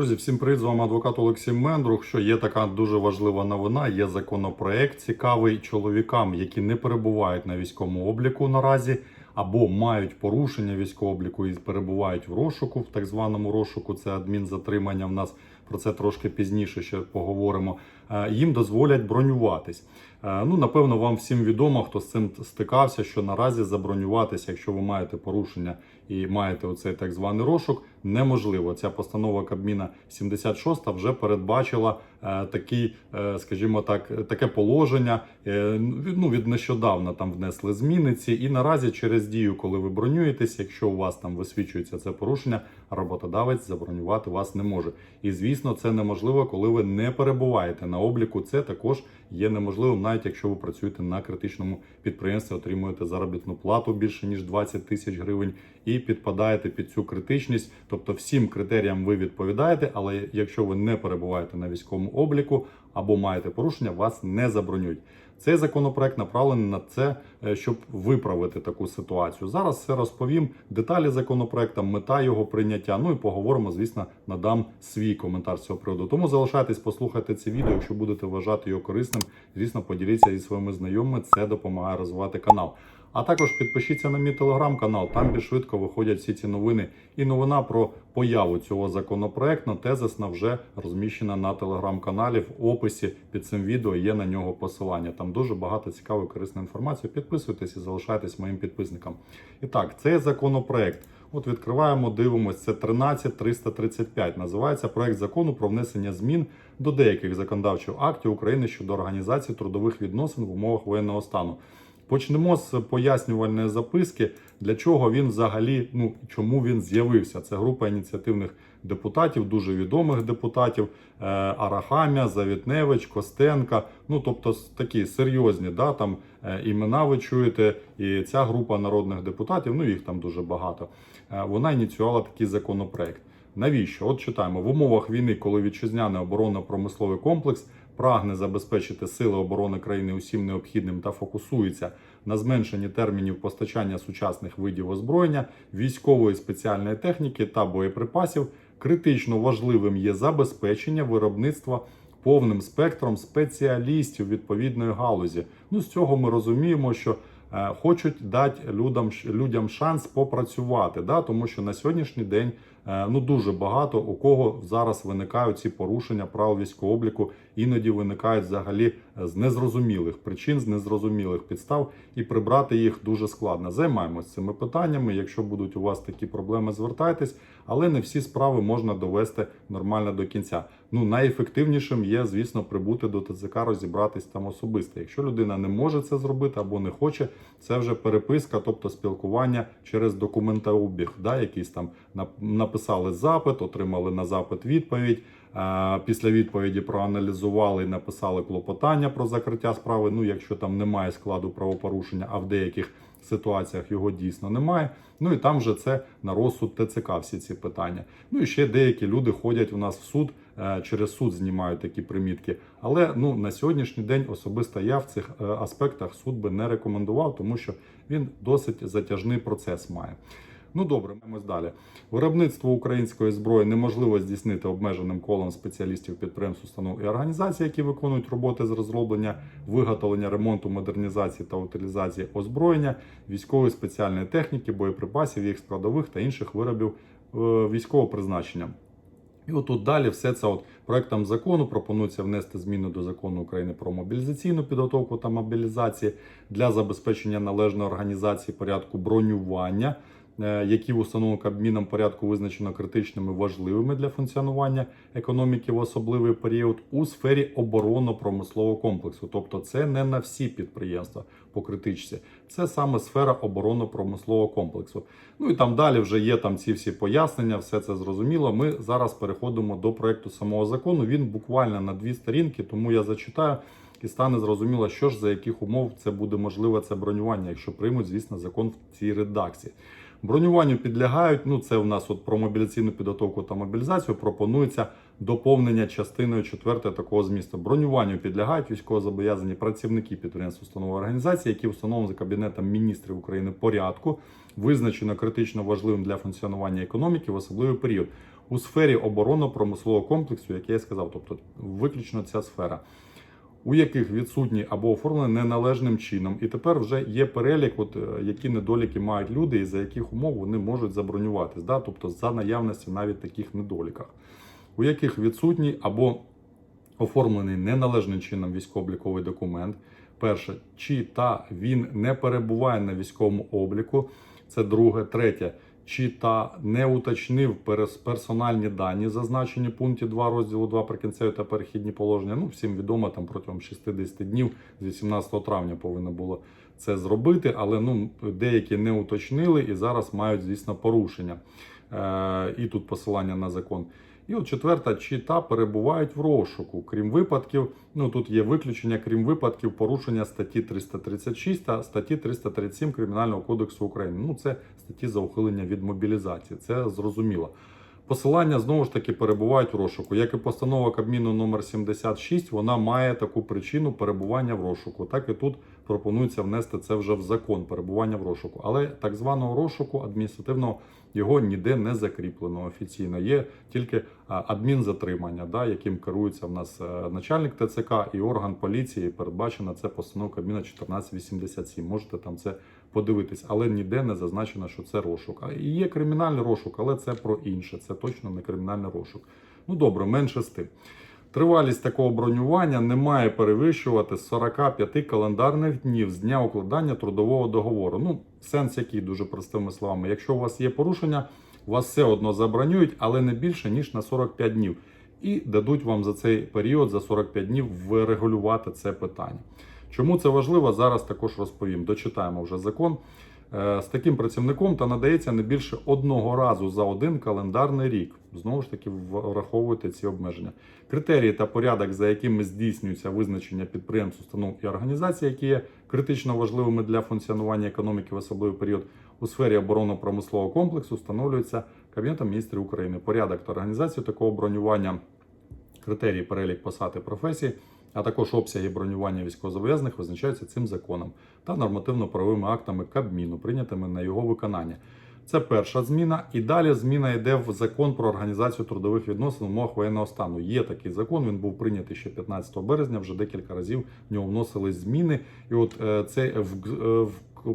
Друзі, всім привіт! З вами адвокат Олексій Мендрух. Що є така дуже важлива новина. Є законопроект цікавий чоловікам, які не перебувають на військовому обліку наразі, або мають порушення військового обліку і перебувають в розшуку, в так званому розшуку. Це адмінзатримання. В нас про це трошки пізніше ще поговоримо. Е, Їм дозволять бронюватись. Е, Ну, напевно, вам всім відомо, хто з цим стикався, що наразі забронюватися, якщо ви маєте порушення і маєте оцей так званий розшук, неможливо. Ця постанова Кабміна 76 вже передбачила е, такий, е, скажімо так, таке положення. Е, ну, від нещодавно там внесли зміни ці, і наразі через дію, коли ви бронюєтесь, якщо у вас там висвічується це порушення, роботодавець забронювати вас не може. І звісно, це неможливо, коли ви не перебуваєте на обліку. Це також є неможливим, навіть якщо ви працюєте на критичному підприємстві, отримуєте заробітну плату більше ніж 20 тисяч гривень і підпадаєте під цю критичність. Тобто всім критеріям ви відповідаєте, але якщо ви не перебуваєте на військовому обліку або маєте порушення, вас не забронюють. Цей законопроект направлений на це, е, щоб виправити таку ситуацію. Зараз все розповім. Деталі законопроекту, мета його прийняття. Ну і поговоримо, звісно, надам свій коментар з цього приводу. Тому залишайтесь, послухайте це відео. Якщо будете вважати його корисним, звісно, поділіться зі своїми знайомими. Це допомагає розвивати канал. А також підпишіться на мій телеграм-канал, там більш швидко виходять всі ці новини. І новина про появу цього законопроекту тезисна вже розміщена на телеграм-каналі. В описі під цим відео є на нього посилання. Там дуже багато цікавої корисної інформації. Підписуйтесь і залишайтесь моїм підписником. І так, цей законопроект. От відкриваємо, дивимося. Це 13335. Називається проект закону про внесення змін до деяких законодавчих актів України щодо організації трудових відносин в умовах воєнного стану. Почнемо з пояснювальної записки, для чого він взагалі, ну чому він з'явився. Це група ініціативних депутатів, дуже відомих депутатів: е, Арахамія, Завітневич, Костенка. Ну тобто такі серйозні, да, там е, імена ви чуєте. І ця група народних депутатів, ну їх там дуже багато. е, Вона ініціювала такий законопроект. Навіщо? От читаємо в умовах війни, коли вітчизняний оборонно-промисловий комплекс прагне забезпечити сили оборони країни усім необхідним та фокусується на зменшенні термінів постачання сучасних видів озброєння, військової спеціальної техніки та боєприпасів, критично важливим є забезпечення виробництва повним спектром спеціалістів відповідної галузі. Ну з цього ми розуміємо, що е, хочуть дати людям, людям шанс попрацювати, да? тому що на сьогоднішній день е, ну дуже багато у кого зараз виникають ці порушення правил військового обліку, іноді виникають взагалі е, з незрозумілих причин, з незрозумілих підстав, і прибрати їх дуже складно. Займаємось цими питаннями. Якщо будуть у вас такі проблеми, звертайтесь, але не всі справи можна довести нормально до кінця. Ну найефективнішим є, звісно, прибути до ТЦК, розібратись там особисто. Якщо людина не може це зробити або не хоче, це вже переписка, тобто спілкування через документообіг, да, якийсь там написали запит, отримали на запит відповідь. Е, Після відповіді проаналізували і написали клопотання про закриття справи. Ну, якщо там немає складу правопорушення, а в деяких ситуаціях його дійсно немає. Ну і там вже це на розсуд ТЦК всі ці питання. Ну і ще деякі люди ходять у нас в суд, е, через суд знімають такі примітки. Але ну на сьогоднішній день особисто я в цих е, аспектах суд би не рекомендував, тому що він досить затяжний процес має. Ну добре, маємо далі. Виробництво української зброї неможливо здійснити обмеженим колом спеціалістів підприємств, установ і організацій, які виконують роботи з розроблення, виготовлення, ремонту, модернізації та утилізації озброєння, військової спеціальної техніки, боєприпасів, їх складових та інших виробів е, військового призначення. І отут далі все це от проектом закону пропонується внести зміни до закону України про мобілізаційну підготовку та мобілізації для забезпечення належної організації порядку бронювання, які в установленому Кабміном порядку визначено критичними важливими для функціонування економіки в особливий період у сфері оборонно-промислового комплексу. Тобто, це не на всі підприємства по критичці, це саме сфера оборонно-промислового комплексу. Ну і там далі вже є там ці всі пояснення, все це зрозуміло. Ми зараз переходимо до проекту самого закону. Він буквально на дві сторінки, тому я зачитаю. І стане зрозуміло, що ж за яких умов це буде можливе це бронювання, якщо приймуть, звісно, закон в цій редакції. Бронюванню підлягають. Ну, це в нас от про мобіляційну підготовку та мобілізацію пропонується доповнення частиною 4 такого змісту. Бронюванню підлягають військовозобов'язані працівники підприємств, установ організації, які встановлені за Кабінетом міністрів України порядку, визначено критично важливим для функціонування економіки в особливий період у сфері оборонно-промислового комплексу, як я і сказав, тобто виключно ця сфера. У яких відсутні або оформлені неналежним чином, і тепер вже є перелік, от е, які недоліки мають люди, і за яких умов вони можуть забронюватись, да? тобто за наявності навіть таких недоліках, у яких відсутній або оформлений неналежним чином військово-обліковий документ. Перше, чи та він не перебуває на військовому обліку. Це друге, третє, чи та не уточнив персональні дані, зазначені в пункті 2 розділу 2 прикінцеві та перехідні положення. Ну, всім відомо, там протягом 60 днів з 18 травня повинно було це зробити, але ну, деякі не уточнили і зараз мають, звісно, порушення. Е, і тут посилання на закон. І от четверта, чи та перебувають в розшуку, крім випадків, ну тут є виключення, крім випадків порушення статті 336 та статті 337 Кримінального кодексу України. Ну це статті за ухилення від мобілізації. Це зрозуміло. Посилання знову ж таки перебувають в розшуку. Як і постанова Кабміну номер 76, вона має таку причину перебування в розшуку. Так і тут пропонується внести це вже в закон перебування в розшуку. Але так званого розшуку адміністративного його ніде не закріплено офіційно. Є тільки адмінзатримання, да, яким керується в нас е, начальник ТЦК і орган поліції. Передбачено це постанова Кабміна 1487. Можете там це подивитись, але ніде не зазначено, що це розшук. А є кримінальний розшук, але це про інше. Це точно не кримінальний розшук. Ну добре, менше з тим. Тривалість такого бронювання не має перевищувати 45 календарних днів з дня укладання трудового договору. Ну, сенс який дуже простими словами. Якщо у вас є порушення, вас все одно забронюють, але не більше ніж на 45 днів. І дадуть вам за цей період, за 45 днів, врегулювати це питання. Чому це важливо, зараз також розповім. Дочитаємо вже закон. Е, З таким працівником та надається не більше одного разу за один календарний рік. Знову ж таки, враховуйте ці обмеження. Критерії та порядок, за якими здійснюється визначення підприємств, установ і організацій, які є критично важливими для функціонування економіки в особливий період у сфері оборонно-промислового комплексу, встановлюється Кабінетом міністрів України. Порядок та організацію такого бронювання, критерії, перелік посад і професій, а також обсяги бронювання військовозобов'язаних визначаються цим законом та нормативно-правовими актами Кабміну, прийнятими на його виконання. Це перша зміна, і далі зміна йде в закон про організацію трудових відносин в умовах воєнного стану. Є такий закон. Він був прийнятий ще 15 березня. Вже декілька разів в нього вносились зміни. І от е, це в, е, в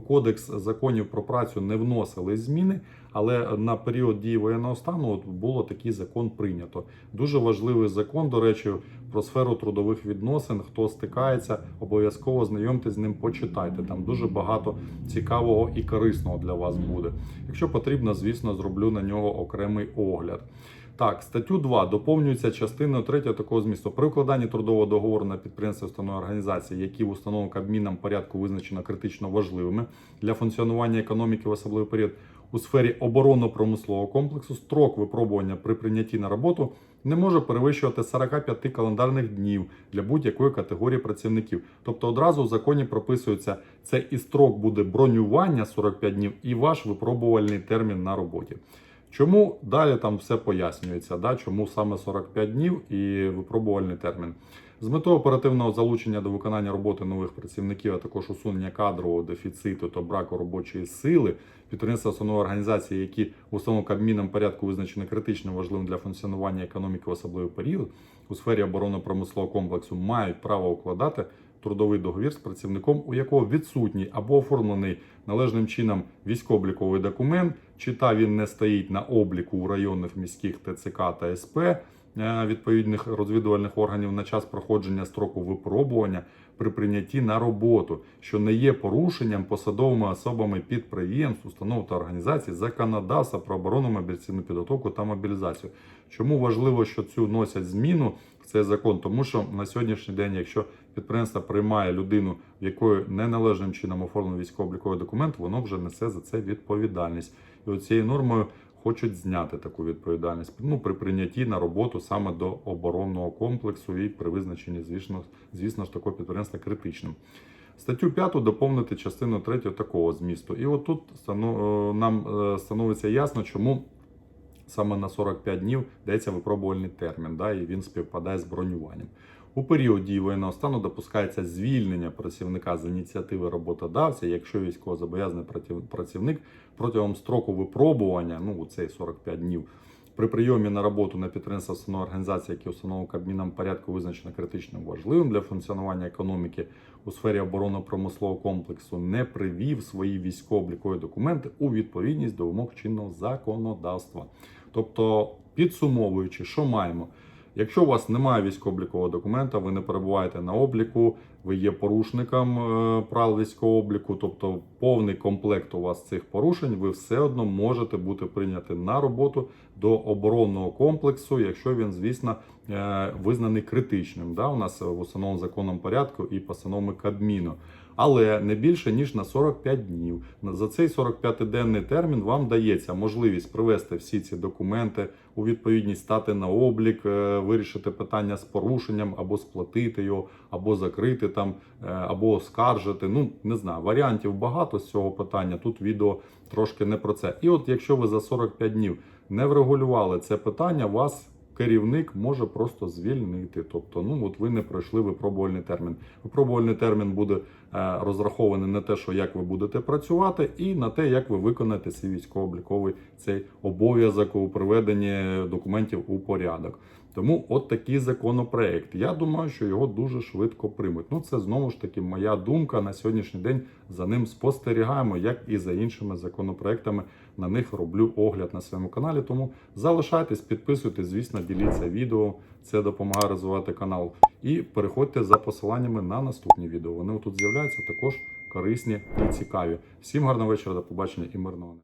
кодекс законів про працю не вносили зміни, але на період дії воєнного стану от було такий закон прийнято. Дуже важливий закон, до речі, про сферу трудових відносин. Хто стикається, обов'язково знайомтесь з ним, почитайте. Там дуже багато цікавого і корисного для вас буде. Якщо потрібно, звісно, зроблю на нього окремий огляд. Так, статтю 2 доповнюється частиною 3 такого змісту. При укладанні трудового договору на підприємства установи організації, які в установленому Кабміном порядку визначено критично важливими для функціонування економіки в особливий період у сфері оборонно-промислового комплексу, строк випробування при прийнятті на роботу не може перевищувати 45 календарних днів для будь-якої категорії працівників. Тобто одразу в законі прописується це і строк буде бронювання 45 днів, і ваш випробувальний термін на роботі. Чому далі там все пояснюється? Да? Чому саме 45 днів і випробувальний термін? З метою оперативного залучення до виконання роботи нових працівників, а також усунення кадрового дефіциту та браку робочої сили, підприємства установи організації, які в основному Кабміном порядку визначені критично важливим для функціонування економіки в особливий період у сфері оборонно-промислового комплексу, мають право укладати трудовий договір з працівником, у якого відсутній або оформлений належним чином військово-обліковий документ, чи та він не стоїть на обліку у районних міських ТЦК та СП е, відповідних розвідувальних органів на час проходження строку випробування при прийнятті на роботу, що не є порушенням посадовими особами підприємств, установ та організацій законодавства про оборону мобілізаційну підготовку та мобілізацію. Чому важливо, що цю носять зміну в цей закон? Тому що на сьогоднішній день, якщо підприємство приймає людину, в якої неналежним чином оформлений військово-обліковий документ, воно вже несе за це відповідальність. І оцією нормою хочуть зняти таку відповідальність ну, при прийнятті на роботу саме до оборонного комплексу і при визначенні, звісно, звісно ж, такого підприємства критичним. Статтю 5 доповнити частину 3 такого змісту. І от тут стану- е, нам е, становиться ясно, чому саме на 45 днів дається випробувальний термін, да, і він співпадає з бронюванням. У період дії воєнного стану допускається звільнення працівника з ініціативи роботодавця, якщо військовозобов'язаний працівник протягом строку випробування, ну цей 45 днів, при прийомі на роботу на підприємства установи організації, які установи Кабміном порядку визначено критично важливим для функціонування економіки у сфері оборонно-промислового комплексу, не привів свої військово-облікові документи у відповідність до вимог чинного законодавства. Тобто, підсумовуючи, що маємо? Якщо у вас немає військово-облікового документа, ви не перебуваєте на обліку, ви є порушником е, правил військового обліку, тобто повний комплект у вас цих порушень, ви все одно можете бути прийняті на роботу до оборонного комплексу, якщо він, звісно, е, визнаний критичним. Да? У нас в установленому законом порядку і постановами Кабміну. Але не більше ніж на 45 днів. За цей 45-денний термін вам дається можливість привести всі ці документи у відповідність стати на облік, е, вирішити питання з порушенням або сплатити його, або закрити там, е, або оскаржити. Ну не знаю, варіантів багато з цього питання. Тут відео трошки не про це. І от якщо ви за 45 днів не врегулювали це питання, вас керівник може просто звільнити. Тобто, ну от ви не пройшли випробувальний термін. Випробувальний термін буде е, розрахований на те, що як ви будете працювати, і на те, як ви виконаєте свій військово-обліковий цей обов'язок у приведенні документів у порядок. Тому от такий законопроект. Я думаю, що його дуже швидко приймуть. Ну, це знову ж таки моя думка на сьогоднішній день. За ним спостерігаємо, як і за іншими законопроектами. На них роблю огляд на своєму каналі. Тому залишайтесь, підписуйтесь, звісно, діліться відео. Це допомагає розвивати канал. І переходьте за посиланнями на наступні відео. Вони тут з'являються також корисні і цікаві. Всім гарного вечора, до побачення і мирного.